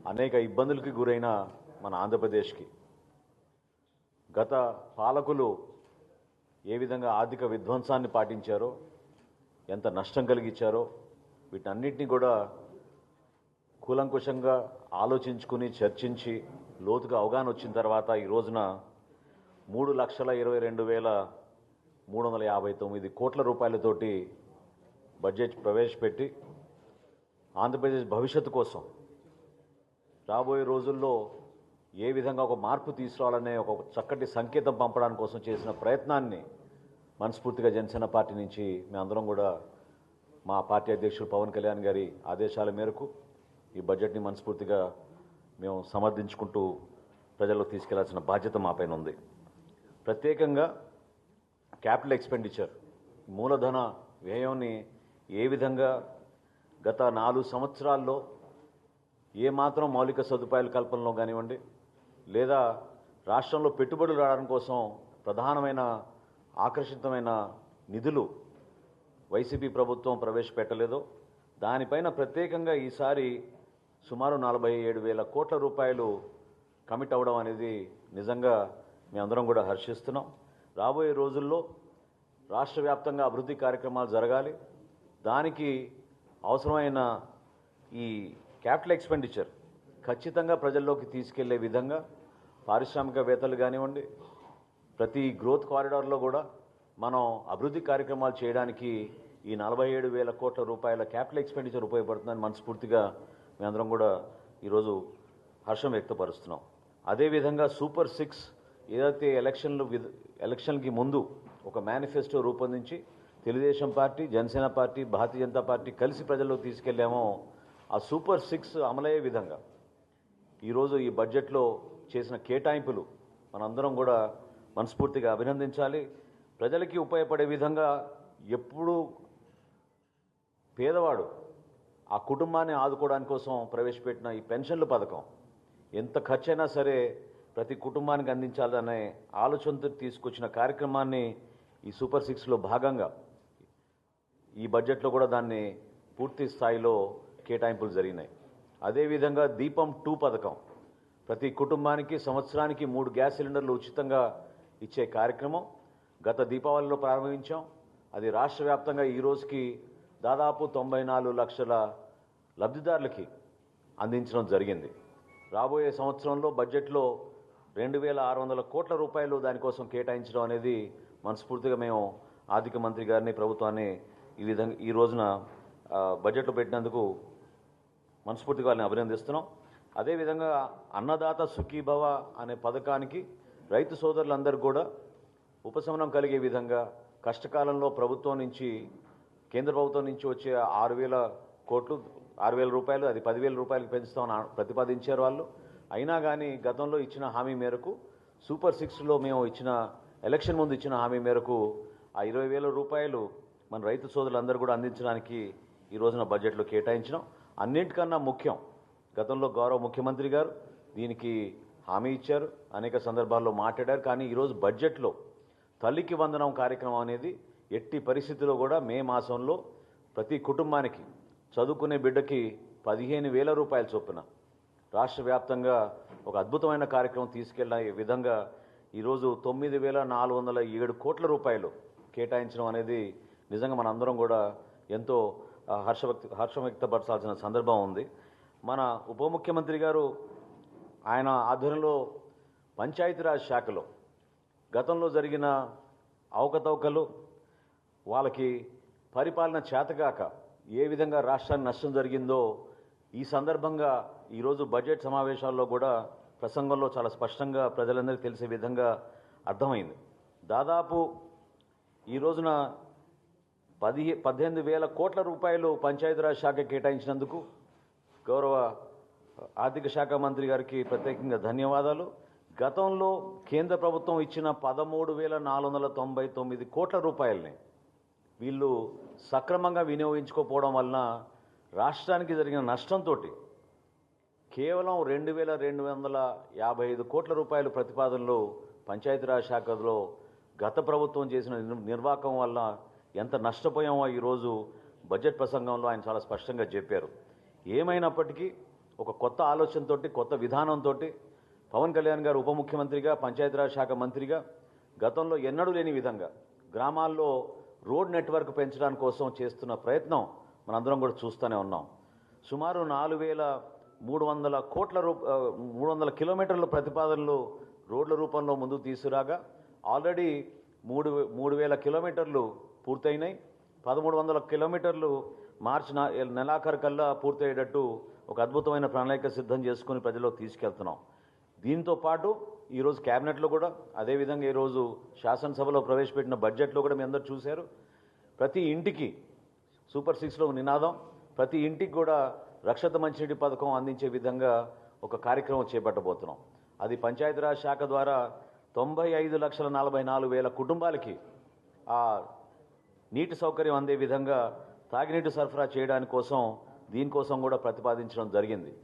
అనేక ఇబ్బందులకి గురైన మన ఆంధ్రప్రదేశ్కి. గత పాలకులు ఏ విధంగా ఆర్థిక విధ్వంసాన్ని పాటించారో ఎంత నష్టం కలిగించారో వీటన్నిటిని కూడా కూలంకుషంగా ఆలోచించుకుని చర్చించి లోతుగా అవగాహన వచ్చిన తర్వాత ఈ రోజున మూడు లక్షల ఇరవై రెండు వేల మూడు వందల యాభై తొమ్మిది కోట్ల రూపాయలతోటి బడ్జెట్ ప్రవేశపెట్టి ఆంధ్రప్రదేశ్ భవిష్యత్తు కోసం రాబోయే రోజుల్లో ఏ విధంగా ఒక మార్పు తీసుకురావాలనే ఒక చక్కటి సంకేతం పంపడానికి కోసం చేసిన ప్రయత్నాన్ని మనస్ఫూర్తిగా జనసేన పార్టీ నుంచి మేమందరం కూడా మా పార్టీ అధ్యక్షుడు పవన్ కళ్యాణ్ గారి ఆదేశాల మేరకు ఈ బడ్జెట్ని మనస్ఫూర్తిగా మేము సమర్థించుకుంటూ ప్రజలకు తీసుకెళ్ళాల్సిన బాధ్యత మా పైన ఉంది. ప్రత్యేకంగా క్యాపిటల్ ఎక్స్పెండిచర్ మూలధన వ్యయాన్ని ఏ విధంగా గత నాలుగు సంవత్సరాల్లో ఏమాత్రం మౌలిక సదుపాయాల కల్పనలో కానివ్వండి లేదా రాష్ట్రంలో పెట్టుబడులు రావడం కోసం ప్రధానమైన ఆకర్షితమైన నిధులు వైసీపీ ప్రభుత్వం ప్రవేశపెట్టలేదు. దానిపైన ప్రత్యేకంగా ఈసారి సుమారు నలభై ఏడు వేల కోట్ల రూపాయలు కమిట్ అవ్వడం అనేది నిజంగా మేమందరం కూడా హర్షిస్తున్నాం. రాబోయే రోజుల్లో రాష్ట్ర వ్యాప్తంగా అభివృద్ధి కార్యక్రమాలు జరగాలి. దానికి అవసరమైన ఈ క్యాపిటల్ ఎక్స్పెండిచర్ ఖచ్చితంగా ప్రజల్లోకి తీసుకెళ్ళే విధంగా పారిశ్రామికవేత్తలు కానివ్వండి ప్రతి గ్రోత్ కారిడార్లో కూడా మనం అభివృద్ధి కార్యక్రమాలు చేయడానికి ఈ నలభై ఏడు వేల కోట్ల రూపాయల క్యాపిటల్ ఎక్స్పెండిచర్ ఉపయోగపడుతుందని మనస్ఫూర్తిగా మేమందరం కూడా ఈరోజు హర్షం వ్యక్తపరుస్తున్నాం. అదేవిధంగా సూపర్ సిక్స్ ఏదైతే ఎలక్షన్లు ఎలక్షన్కి ముందు ఒక మేనిఫెస్టో రూపొందించి Telugu Desam party Janasena party Bharatiya Janata party కలిసి ప్రజల్లోకి తీసుకెళ్ళామో ఆ సూపర్ సిక్స్ అమలయ్యే విధంగా. ఈరోజు ఈ బడ్జెట్లో చేసిన కేటాయింపులు మనందరం కూడా మనస్ఫూర్తిగా అభినందించాలి. ప్రజలకి ఉపయోగపడే విధంగా ఎప్పుడు పేదవాడు ఆ కుటుంబాన్ని ఆదుకోవడానికి కోసం ప్రవేశపెట్టిన ఈ పెన్షన్ల పథకం ఎంత ఖర్చైనా సరే ప్రతి కుటుంబానికి అందించాలనే ఆలోచనతో తీసుకొచ్చిన కార్యక్రమాన్ని ఈ సూపర్ సిక్స్లో భాగంగా ఈ బడ్జెట్లో కూడా దాన్ని పూర్తి స్థాయిలో కేటాయింపులు జరిగినాయి. అదేవిధంగా దీపం టూ పథకం. ప్రతి కుటుంబానికి సంవత్సరానికి మూడు గ్యాస్ సిలిండర్లు ఉచితంగా ఇచ్చే కార్యక్రమం గత దీపావళిలో ప్రారంభించాం. అది రాష్ట్ర వ్యాప్తంగా ఈ రోజుకి దాదాపు తొంభై నాలుగు లక్షల లబ్ధిదారులకి అందించడం జరిగింది. రాబోయే సంవత్సరంలో బడ్జెట్లో రెండు వేల ఆరు వందల కోట్ల రూపాయలు దానికోసం కేటాయించడం అనేది మనస్ఫూర్తిగా మేము ఆర్థిక మంత్రి గారిని ప్రభుత్వాన్ని ఈ విధంగా ఈ రోజున బడ్జెట్లో పెట్టినందుకు మనస్ఫూర్తిగా వారిని అభినందిస్తున్నాం. అదేవిధంగా అన్నదాత సుఖీభవ అనే పథకానికి రైతు సోదరులందరూ కూడా ఉపశమనం కలిగే విధంగా కష్టకాలంలో ప్రభుత్వం నుంచి కేంద్ర ప్రభుత్వం నుంచి వచ్చే ఆరు వేల కోట్లు ఆరు వేల రూపాయలు అది పదివేల రూపాయలకు పెంచుతామని ప్రతిపాదించారు వాళ్ళు. అయినా కానీ గతంలో ఇచ్చిన హామీ మేరకు సూపర్ సిక్స్లో మేము ఇచ్చిన ఎలక్షన్ ముందు ఇచ్చిన హామీ మేరకు ఆ ఇరవై వేల రూపాయలు మన రైతు సోదరులందరూ కూడా అందించడానికి ఈ రోజున బడ్జెట్లో కేటాయించినాం. అన్నింటికన్నా ముఖ్యం. గతంలో గౌరవ ముఖ్యమంత్రి గారు దీనికి హామీ ఇచ్చారు అనేక సందర్భాల్లో మాట్లాడారు. కానీ ఈరోజు బడ్జెట్లో తల్లికి వందనం కార్యక్రమం అనేది ఎట్టి పరిస్థితిలో కూడా మే మాసంలో ప్రతి కుటుంబానికి చదువుకునే బిడ్డకి పదిహేను వేల రూపాయల చొప్పున రాష్ట్ర వ్యాప్తంగా ఒక అద్భుతమైన కార్యక్రమం తీసుకెళ్ళే విధంగా ఈరోజు తొమ్మిది వేల నాలుగు వందల ఏడు కోట్ల రూపాయలు కేటాయించడం అనేది నిజంగా మనందరం కూడా ఎంతో హర్ష హర్షం వ్యక్తపరచాల్సిన సందర్భం ఉంది. మన ఉప ముఖ్యమంత్రి గారు ఆయన ఆధ్వర్యంలో పంచాయతీరాజ్ శాఖలో గతంలో జరిగిన అవకతవకలు వాళ్ళకి పరిపాలన చేతగాక ఏ విధంగా రాష్ట్రానికి నష్టం జరిగిందో ఈ సందర్భంగా ఈరోజు బడ్జెట్ సమావేశాల్లో కూడా ప్రసంగంలో చాలా స్పష్టంగా ప్రజలందరికీ తెలిసే విధంగా అర్థమైంది. దాదాపు ఈ రోజున పది పద్దెనిమిది వేల కోట్ల రూపాయలు పంచాయతీరాజ్ శాఖ కేటాయించినందుకు గౌరవ ఆర్థిక శాఖ మంత్రి గారికి ప్రత్యేకంగా ధన్యవాదాలు. గతంలో కేంద్ర ప్రభుత్వం ఇచ్చిన పదమూడు వేల నాలుగు వందల తొంభై తొమ్మిది కోట్ల రూపాయలని వీళ్ళు సక్రమంగా వినియోగించుకోపోవడం వలన రాష్ట్రానికి జరిగిన నష్టంతో కేవలం రెండు వేల రెండు వందల యాభై ఐదు కోట్ల రూపాయల ప్రతిపాదనలు పంచాయతీరాజ్ శాఖలో గత ప్రభుత్వం చేసిన నిర్వాకం నిర్వాహకం వల్ల ఎంత నష్టపోయామో ఈరోజు బడ్జెట్ ప్రసంగంలో ఆయన చాలా స్పష్టంగా చెప్పారు. ఏమైనప్పటికీ ఒక కొత్త ఆలోచనతోటి కొత్త విధానంతో పవన్ కళ్యాణ్ గారు ఉప ముఖ్యమంత్రిగా పంచాయతీరాజ్ శాఖ మంత్రిగా గతంలో ఎన్నడూ లేని విధంగా గ్రామాల్లో రోడ్ నెట్వర్క్ పెంచడానికి కోసం చేస్తున్న ప్రయత్నం మనందరం కూడా చూస్తూనే ఉన్నాం. సుమారు నాలుగు వేల మూడు వందల కోట్ల రూ మూడు వందల కిలోమీటర్ల ప్రతిపాదనలు రోడ్ల రూపంలో ముందుకు తీసుకురాగా ఆల్రెడీ మూడు మూడు వేల కిలోమీటర్లు పూర్తయినాయి. పదమూడు వందల కిలోమీటర్లు మార్చి నెలాఖరు కల్లా పూర్తయ్యేటట్టు ఒక అద్భుతమైన ప్రణాళిక సిద్ధం చేసుకుని ప్రజలకు తీసుకెళ్తున్నాం. దీంతో పాటు ఈరోజు క్యాబినెట్లో కూడా అదేవిధంగా ఈరోజు శాసనసభలో ప్రవేశపెట్టిన బడ్జెట్లో కూడా మీ అందరు చూశారు. ప్రతి ఇంటికి సూపర్ సిక్స్లో నినాదం ప్రతి ఇంటికి కూడా రక్షత మంచినీటి పథకం అందించే విధంగా ఒక కార్యక్రమం చేపట్టబోతున్నాం. అది పంచాయతీరాజ్ శాఖ ద్వారా తొంభై ఐదు లక్షల నలభై నాలుగు వేల కుటుంబాలకి ఆ నీటి సౌకర్యం అందే విధంగా తాగినీటి సరఫరా చేయడానికి కోసం దీనికోసం కూడా ప్రతిపాదించడం జరిగింది.